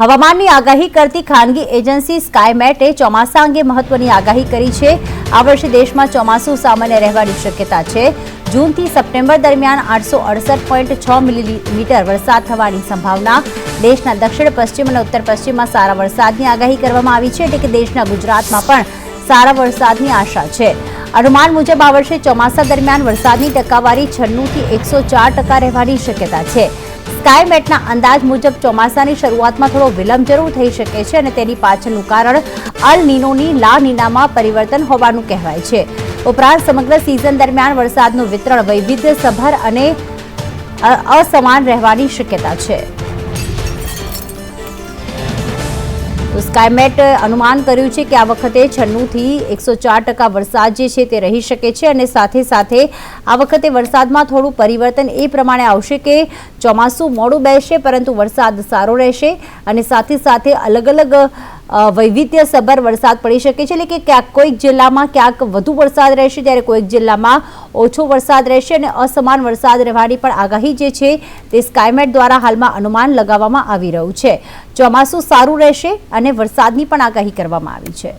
હવામાનની આગાહી કરતી ખાનગી એજન્સી સ્કાયમેટે ચોમાસા અંગે મહત્વની આગાહી કરી છે. આ વર્ષે દેશમાં ચોમાસું સામાન્ય રહેવાની શક્યતા છે. જૂનથી સપ્ટેમ્બર દરમિયાન આઠસો અડસઠ પોઈન્ટ છ મિલીમીટર વરસાદ થવાની સંભાવના. દેશના દક્ષિણ પશ્ચિમ અને ઉત્તર પશ્ચિમમાં સારા વરસાદની આગાહી કરવામાં આવી છે એટલે કે દેશના ગુજરાતમાં પણ સારા વરસાદની આશા છે. અનુમાન મુજબ આ વર્ષે ચોમાસા દરમિયાન વરસાદની ટકાવારી છન્નુંથી એકસો ચાર ટકા રહેવાની શક્યતા છે. સ્કાયમેટના અંદાજ મુજબ ચોમાસાની શરૂઆતમાં થોડો વિલંબ જરૂર થઈ શકે છે અને તેની પાછળનું કારણ અલ નીનોની લા નીનામાં પરિવર્તન હોવાનું કહેવાય છે. ઉપરાંત સમગ્ર સિઝન દરમિયાન વરસાદનું વિતરણ વૈવિધ્યસભર અને અસમાન રહેવાની શક્યતા છે. તો સ્કાયમેટ અનુમાન કર્યું છે કે આ વખતે છન્નુંથી એકસો ચાર ટકા વરસાદ જે છે તે રહી શકે છે અને સાથે સાથે આ વખતે વરસાદમાં થોડું પરિવર્તન એ પ્રમાણે આવશે કે ચોમાસું મોડું બેસશે, પરંતુ વરસાદ સારો રહેશે અને સાથે સાથે અલગ અલગ વૈવિધ્યસભર વરસાદ પડી શકે છે. એટલે કે ક્યાંક કોઈક જિલ્લામાં ક્યાંક વધુ વરસાદ રહેશે ત્યારે કોઈક જિલ્લામાં ઓછો વરસાદ રહેશે અને અસમાન વરસાદ રહેવાની પણ આગાહી જે છે તે સ્કાયમેટ દ્વારા હાલમાં અનુમાન લગાવવામાં આવી રહ્યું છે. ચોમાસું સારું રહેશે અને વરસાદની પણ આગાહી કરવામાં આવી છે.